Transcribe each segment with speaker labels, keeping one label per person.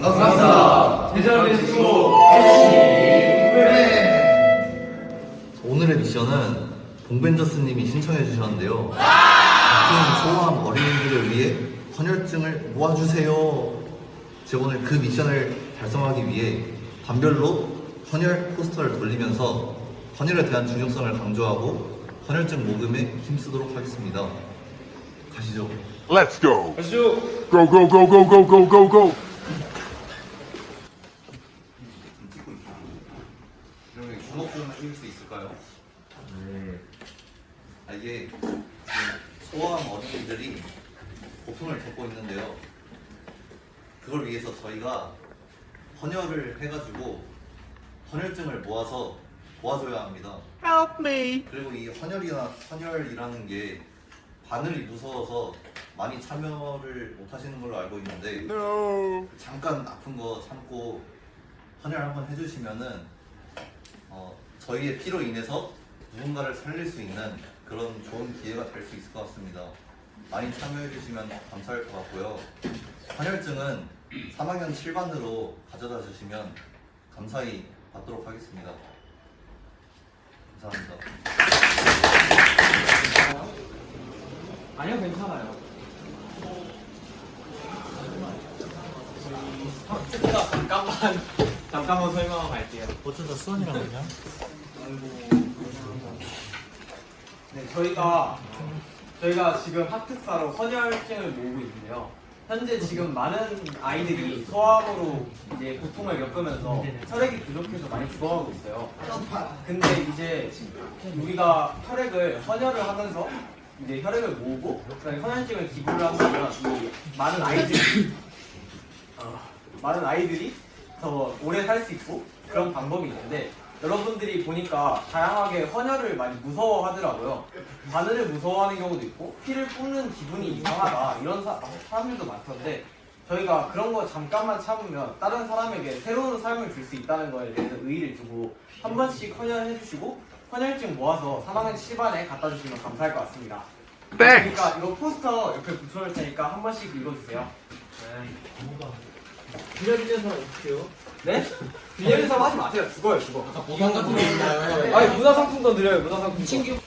Speaker 1: 반갑습니다.
Speaker 2: 대전의 친구
Speaker 1: 오늘의 미션은 봉벤저스님이 신청해 주셨는데요. 아픈 소아암 어린이들을 위해 헌혈증을 모아주세요. 제가 오늘 그 미션을 달성하기 위해 반별로 헌혈 포스터를 돌리면서 헌혈에 대한 중요성을 강조하고 헌혈증 모금에 힘쓰도록 하겠습니다. 가시죠.
Speaker 3: Let's go.
Speaker 2: 가시죠
Speaker 3: Go, go, go, go, go, go, go, go.
Speaker 1: 해줄 수 있을까요? 네. 아, 이게 소아암 어린이들이 고통을 겪고 있는데요. 그걸 위해서 저희가 헌혈을 해가지고 헌혈증을 모아서 도와줘야 합니다.
Speaker 3: Help me.
Speaker 1: 그리고 이 헌혈이나 헌혈이라는 게 바늘이 무서워서 많이 참여를 못 하시는 걸로 알고 있는데
Speaker 3: No.
Speaker 1: 잠깐 아픈 거 참고 헌혈 한번 해주시면은 어, 저희의 피로 인해서 누군가를 살릴 수 있는 그런 좋은 기회가 될 수 있을 것 같습니다. 많이 참여해 주시면 감사할 것 같고요. 헌혈증은 3학년 7반으로 가져다 주시면 감사히 받도록 하겠습니다. 감사합니다.
Speaker 2: 아니요 괜찮아요 제가 잠깐만 잠깐만 설명하고 갈게요
Speaker 4: 어쩌다 수원이랑 그냥?
Speaker 2: 네, 저희가 저희가 지금 학특사로 헌혈증을 모으고 있는데요. 현재 지금 많은 아이들이 소아암으로 이제 고통을 겪으면서 혈액이 부족해서 많이 죽어가고 있어요. 근데 이제 우리가 혈액을 헌혈을 하면서 이제 혈액을 모으고 그다음에 헌혈증을 기부를 한다면 이 많은 아이들이 어, 많은 아이들이 더 오래 살 수 있고 그런 방법이 있는데 여러분들이 보니까 다양하게 헌혈을 많이 무서워하더라고요. 바늘을 무서워하는 경우도 있고 피를 뿜는 기분이 이상하다 이런 사, 사람들도 많던데 저희가 그런 거 잠깐만 참으면 다른 사람에게 새로운 삶을 줄 수 있다는 거에 대해서 의의를 두고 한 번씩 헌혈해 주시고 헌혈증 모아서 3학년 7반에 갖다 주시면 감사할 것 같습니다. 그러니까 이거 포스터 옆에 붙여놓을 테니까 한 번씩 읽어주세요.
Speaker 4: 빌려주면서 어떡해요?
Speaker 2: 네? 비례에서 하지 마세요. 죽어요, 죽어.
Speaker 4: 보상 같은 거 있나요?
Speaker 2: 아니 문화상품권 드려요, 문화상품권.
Speaker 4: 친구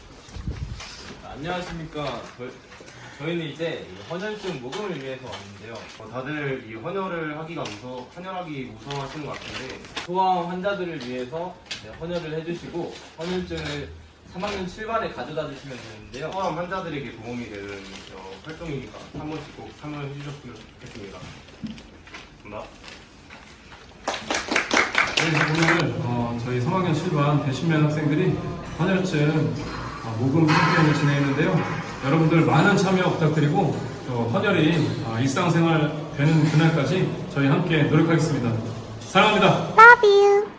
Speaker 5: 안녕하십니까. 저, 저희는 이제 이 헌혈증 모금을 위해서 왔는데요. 어, 다들 이 헌혈을 하기가 무서, 헌혈하기 무서워하시는 것 같은데 소아암 환자들을 위해서 이제 헌혈을 해주시고 헌혈증을 3학년 7반에 가져다 주시면 되는데요. 소아암 환자들에게 도움이 되는 어, 활동이니까 한 번씩 꼭 참여해 주셨으면 좋겠습니다. 감사합니다.
Speaker 6: 네, 오늘 어, 저희 3학년 7반 배신면 학생들이 헌혈증 어, 모금 캠페인을 진행했는데요. 여러분들 많은 참여 부탁드리고 또 헌혈이 어, 일상생활 되는 그날까지 저희 함께 노력하겠습니다. 사랑합니다.
Speaker 7: Love you.